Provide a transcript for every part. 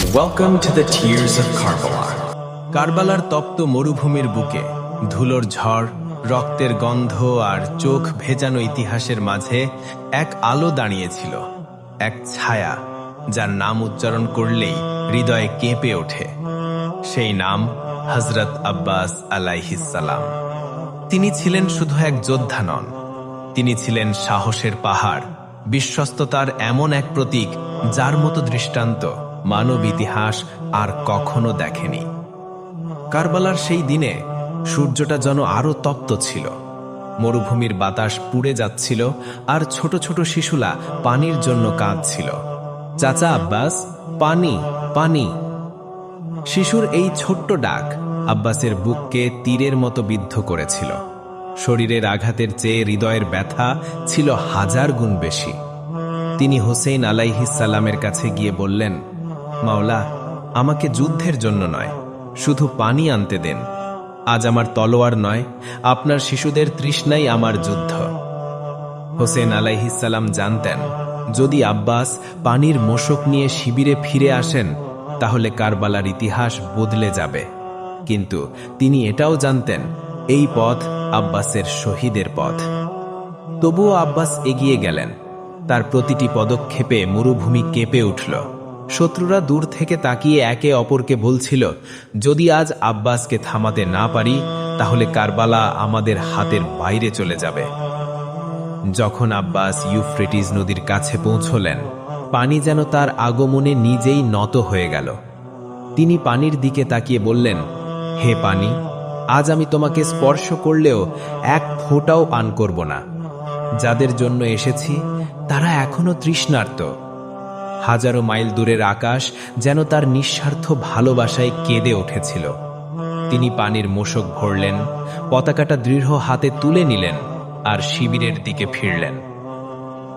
Welcome to the Tears of Karbala. কারবালার তপ্ত মরুভূমির বুকে, ধুলোর ঝড়, রক্তের গন্ধ আর চোখ ভেজানো ইতিহাসের মাঝে এক আলো দাঁড়িয়েছিল, এক ছায়া, যার নাম উচ্চারণ করলেই হৃদয়ে কেঁপে ওঠে সেই নাম হজরত আব্বাস আলাইহিসাল্লাম তিনি ছিলেন শুধু এক যোদ্ধা নন, তিনি ছিলেন সাহসের পাহাড়, বিশ্বস্ততার এমন এক প্রতীক যার মতো দৃষ্টান্ত মানব ইতিহাস আর কখনো দেখেনি। কারবালার সেই দিনে সূর্যটা যেন আরও তপ্ত ছিল। মরুভূমির বাতাস পুড়ে যাচ্ছিল আর ছোট ছোট শিশুলা পানির জন্য কাঁদছিল। চাচা আব্বাস, পানি পানি। শিশুর এই ছোট্ট ডাক আব্বাসের বুককে তীরের মতো বিদ্ধ করেছিল। শরীরের আঘাতের চেয়ে হৃদয়ের ব্যথা ছিল হাজার গুণ বেশি। তিনি হোসেন আলাইহিসাল্লামের কাছে গিয়ে বললেন মাওলা, আমাকে যুদ্ধের জন্য নয়, শুধু পানি আনতে দেন। আজ আমার তলোয়ার নয়, আপনার শিশুদের তৃষ্ণাই আমার যুদ্ধ। হোসেন আলাইহিসাল্লাম জানতেন, যদি আব্বাস পানির মোশক নিয়ে শিবিরে ফিরে আসেন, তাহলে কারবালার ইতিহাস বদলে যাবে। কিন্তু তিনি এটাও জানতেন, এই পথ আব্বাসের শহীদের পথ। তবুও আব্বাস এগিয়ে গেলেন, তার প্রতিটি পদক্ষেপে মরুভূমি কেঁপে উঠল। শত্রুরা দূর থেকে তাকিয়ে একে অপরকে বলছিল, যদি আজ আব্বাসকে থামাতে না পারি, তাহলে কারবালা আমাদের হাতের বাইরে চলে যাবে। যখন আব্বাস ইউফ্রেটিস নদীর কাছে পৌঁছলেন, পানি যেন তার আগমনে নিজেই নত হয়ে গেল। তিনি পানির দিকে তাকিয়ে বললেন, হে পানি, আজ আমি তোমাকে স্পর্শ করলেও এক ফোঁটাও পান করব না। যাদের জন্য এসেছি, তারা এখনও তৃষ্ণার্ত। হাজারো মাইল দূরের আকাশ যেন তার নিঃস্বার্থ ভালোবাসায় কেঁদে উঠেছিল। তিনি পানির মোশক ভরলেন, পতাকাটা দৃঢ় হাতে তুলে নিলেন আর শিবিরের দিকে ফিরলেন।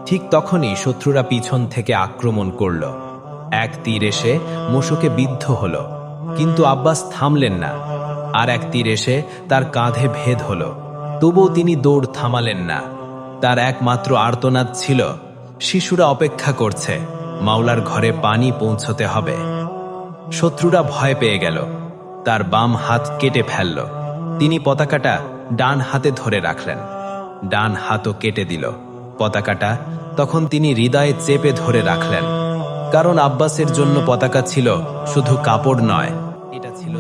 ঠিক তখনই শত্রুরা পিছন থেকে আক্রমণ করল। এক তীর এসে মোশকে বিদ্ধ হল, কিন্তু আব্বাস থামলেন না। আর এক তীর এসে তার কাঁধে ভেদ হল, তবুও তিনি দৌড় থামালেন না। তার একমাত্র আর্তনাদ ছিল, শিশুরা অপেক্ষা করছে। মাওলার ঘরে পানি পৌঁছতে হবে। শত্রুরা ভয় পেয়ে গেল। তার বাম হাত কেটে ফেলল। তিনি পতাকাটা ডান হাতে ধরে রাখলেন। ডান হাতও কেটে দিল। পতাকাটা তখন তিনি হৃদয়ে চেপে ধরে রাখলেন। কারণ আব্বাসের জন্য পতাকা ছিল শুধু কাপড় নয়, এটা ছিল